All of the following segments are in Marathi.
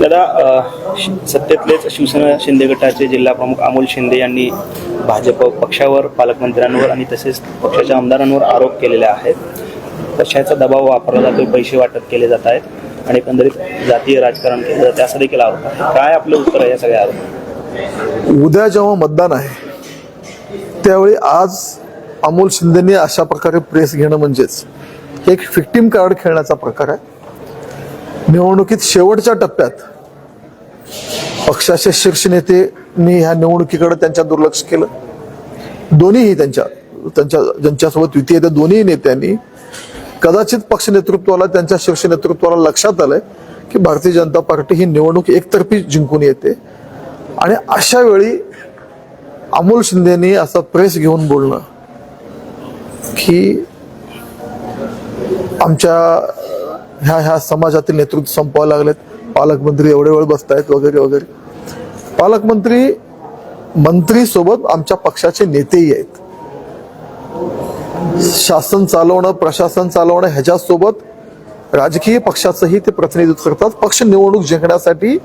दादा सत्तेतलेच शिवसेना शिंदे गटाचे जिल्हा प्रमुख अमोल शिंदे यांनी भाजप पक्षावर पालकमंत्र्यांवर आणि तसेच पक्षाच्या आमदारांवर आरोप केलेले आहेत. पक्षाचा दबाव वापरला जातोय पैसे वाटप केले जात आहेत आणि एकंदरीत जातीय राजकारण केलं जाते असं देखील आरोप आहे. काय आपलं उत्तर आहे या सगळ्या आरोप उद्या जेव्हा मतदान आहे त्यावेळी आज अमोल शिंदेनी अशा प्रकारे प्रेस घेणं म्हणजेच एक फिक्टीम कार्ड खेळण्याचा प्रकार आहे. निवडणुकीत शेवटच्या टप्प्यात पक्षाचे शीर्ष नेतेनी ह्या निवडणुकीकडे त्यांच्या दुर्लक्ष केलं. दोन्हीही त्यांच्या त्यांच्या ज्यांच्यासोबत युती आहे त्या दोन्ही नेत्यांनी कदाचित पक्ष नेतृत्वाला त्यांच्या शीर्ष नेतृत्वाला लक्षात आलंय की भारतीय जनता पार्टी ही निवडणूक एकतर्फी जिंकून येते. आणि अशा वेळी अमोल शिंदेनी असा प्रेस घेऊन बोलणं की आमच्या ह्या ह्या समाजातील नेतृत्व संपवायला लागलेत. पालकमंत्री एवढे वेळ बसतायत वगैरे वगैरे. पालकमंत्री मंत्री सोबत आमच्या पक्षाचे नेतेही आहेत. शासन चालवणं प्रशासन चालवणं ह्याच्यासोबत राजकीय पक्षाचंही ते प्रतिनिधित्व करतात. पक्ष निवडणूक जिंकण्यासाठी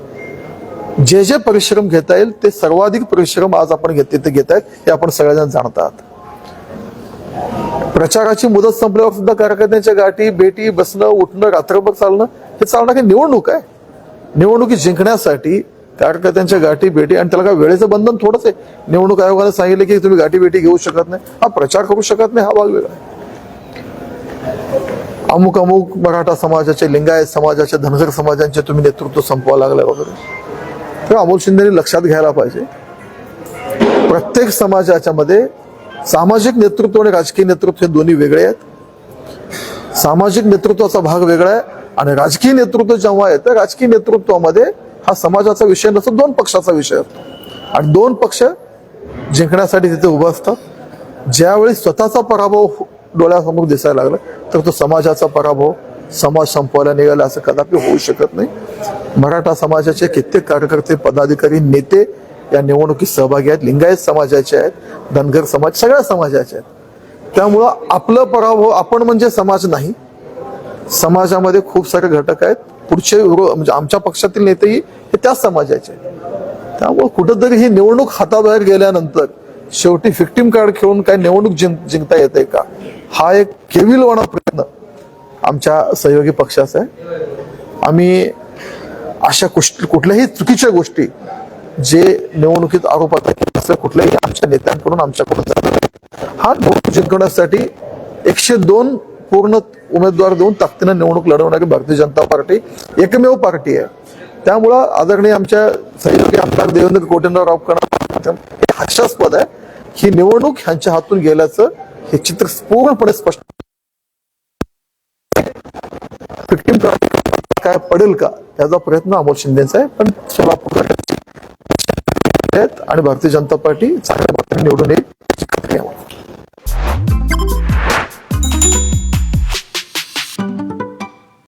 जे जे परिश्रम घेता येईल ते सर्वाधिक परिश्रम आज आपण घेते ते घेत आहेत हे आपण सगळ्यांना जाणतात प्रचाराची मुदत संपल्यावर सुद्धा कार्यकर्त्यांच्या गाठी भेटी बसणं उठणं रात्रभर चालणं हे चालणं काही निवडणूक आहे. निवडणुकी जिंकण्यासाठी कार्यकर्त्यांच्या गाठी भेटी आणि त्याला काय वेळेचं बंधन थोडंच आहे. निवडणूक आयोगाने सांगितलं की तुम्ही गाठी भेटी घेऊ शकत नाही. हा प्रचार करू शकत नाही हा भाग वेगळा आहे. अमुक अमुक मराठा समाजाचे लिंगायत समाजाचे धनगर समाजांचे तुम्ही नेतृत्व संपवा लागलं वगैरे. तर अमोल शिंदेनी लक्षात घ्यायला पाहिजे प्रत्येक समाजाच्या मध्ये सामाजिक नेतृत्व आणि राजकीय नेतृत्व हे दोन्ही वेगळे आहेत. सामाजिक नेतृत्वाचा भाग वेगळा आहे आणि राजकीय नेतृत्व जेव्हा येतं राजकीय नेतृत्वामध्ये हा समाजाचा विषय नसतो दोन पक्षाचा विषय असतो. आणि दोन पक्ष जिंकण्यासाठी तिथे उभं असतात. ज्यावेळी स्वतःचा पराभव हो- डोळ्यासमोर दिसायला लागला तर तो समाजाचा पराभव समाज संपवायला निघाला असं कदापि होऊ शकत नाही. मराठा समाजाचे कित्येक कार्यकर्ते पदाधिकारी नेते या निवडणुकीत सहभागी आहेत. लिंगायत समाजाचे आहेत धनगर समाज सगळ्या समाजाचे आहेत. त्यामुळं आपलं पराभव आपण म्हणजे समाज नाही. समाजामध्ये खूप सारे घटक आहेत. पुढचे म्हणजे आमच्या पक्षातील नेतेही हे त्याच समाजाचे त्यामुळे कुठंतरी ही निवडणूक हाताबाहेर गेल्यानंतर शेवटी फिक्टीम कार्ड खेळून काय निवडणूक जिंक जिंकता येते का? हा एक केविलवाणा प्रयत्न आमच्या सहयोगी पक्षाचा आहे. आम्ही अशा गोष्टी कुठल्याही चुकीच्या गोष्टी जे निवडणुकीत आरोपात असल्या कुठल्याही आमच्या नेत्यांकडून आमच्याकडून हा निवडणूक जिंकण्यासाठी एकशे दोन पूर्ण उमेदवार देऊन ताकदीनं निवडणूक लढवणारी भारतीय जनता पार्टी एकमेव पार्टी आहे. त्यामुळं आदरणीय आमच्या सहयोगी आमदार देवेंद्र कोटेंद्रराव कणा हे हास्यास्पद आहे. ही निवडणूक ह्यांच्या हातून गेल्याचं हे चित्र पूर्णपणे स्पष्ट काय पडेल का याचा प्रयत्न अमोल शिंदेचा आहे. पण सोलापूर आणि भारतीय जनता पार्टी चांगल्या निवडून येईल.